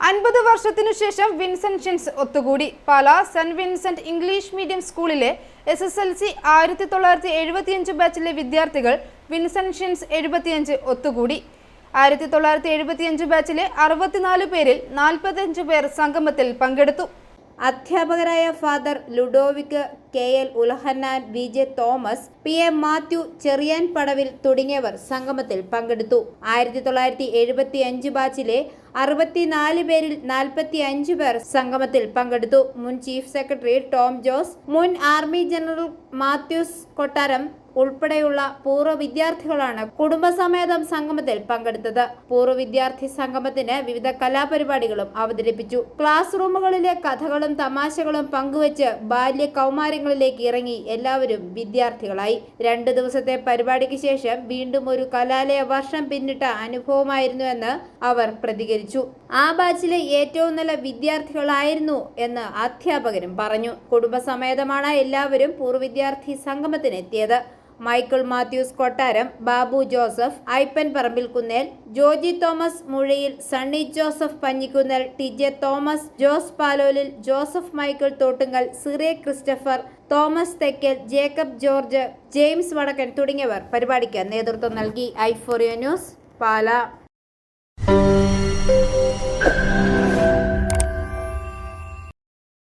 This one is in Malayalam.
അൻപത് വർഷത്തിനു ശേഷം വിൻസെൻഷ്യൻസ് ഒത്തുകൂടി. Pala Saint Vincent English medium സ്കൂളിലെ എസ് എസ് എൽ സി ആയിരത്തി തൊള്ളായിരത്തി എഴുപത്തിയഞ്ച് ബാച്ചിലെ വിദ്യാർത്ഥികൾ വിൻസെൻഷ്യൻസ് എഴുപത്തിയഞ്ച് ഒത്തുകൂടി. ആയിരത്തി തൊള്ളായിരത്തി എഴുപത്തിയഞ്ച് ബാച്ചിലെ അറുപത്തിനാല് പേരിൽ നാൽപ്പത്തിയഞ്ച് പേർ സംഗമത്തിൽ പങ്കെടുത്തു. അധ്യാപകരായ father Ludovic K L Ulahannan V J Thomas P M Mathew Cherian Padavil തുടങ്ങിയവർ സംഗമത്തിൽ പങ്കെടുത്തു. ആയിരത്തി തൊള്ളായിരത്തി എഴുപത്തി അഞ്ച് ബാച്ചിലെ അറുപത്തിനാല് പേരിൽ നാൽപ്പത്തി അഞ്ച് പേർ സംഗമത്തിൽ പങ്കെടുത്തു. മുൻ ചീഫ് സെക്രട്ടറി ടോം ജോസ് മുൻ ആർമി ജനറൽ മാത്യൂസ് കൊട്ടാരം ഉൾപ്പെടെയുള്ള പൂർവ വിദ്യാർത്ഥികളാണ് കുടുംബസമേതം സംഗമത്തിൽ പങ്കെടുത്തത്. പൂർവ വിദ്യാർത്ഥി സംഗമത്തിന് വിവിധ കലാപരിപാടികളും അവതരിപ്പിച്ചു. ക്ലാസ് റൂമുകളിലെ കഥകളും തമാശകളും പങ്കുവച്ച് ബാല്യ കൗമാരങ്ങളിലേക്ക് ഇറങ്ങി എല്ലാവരും വിദ്യാർത്ഥികളായി. രണ്ടു ദിവസത്തെ പരിപാടിക്ക് ശേഷം വീണ്ടും ഒരു കലാലയ വർഷം പിന്നിട്ട അനുഭവമായിരുന്നുവെന്ന് അവർ പ്രതികരിച്ചു. ആ ബാച്ചിലെ ഏറ്റവും നല്ല വിദ്യാർത്ഥികളായിരുന്നു എന്ന് അധ്യാപകരും പറഞ്ഞു. കുടുംബസമേതമാണ് എല്ലാവരും പൂർവ വിദ്യാർത്ഥി സംഗമത്തിനെത്തിയത്. Michael Mathews Kottaram Babu Joseph Aippan Parambil Kunnel Joji Thomas Muzhayil Sunny Joseph Panjikunnel T J Thomas Jose Palolil Joseph Michael Thottungal Syria Christopher Thomas Thekkel Jacob George James Vadakkan തുടങ്ങിയവർ പരിപാടിക്ക് നേതൃത്വം നൽകി. ഐ ഐഫോറിയോ ന്യൂസ് പാല.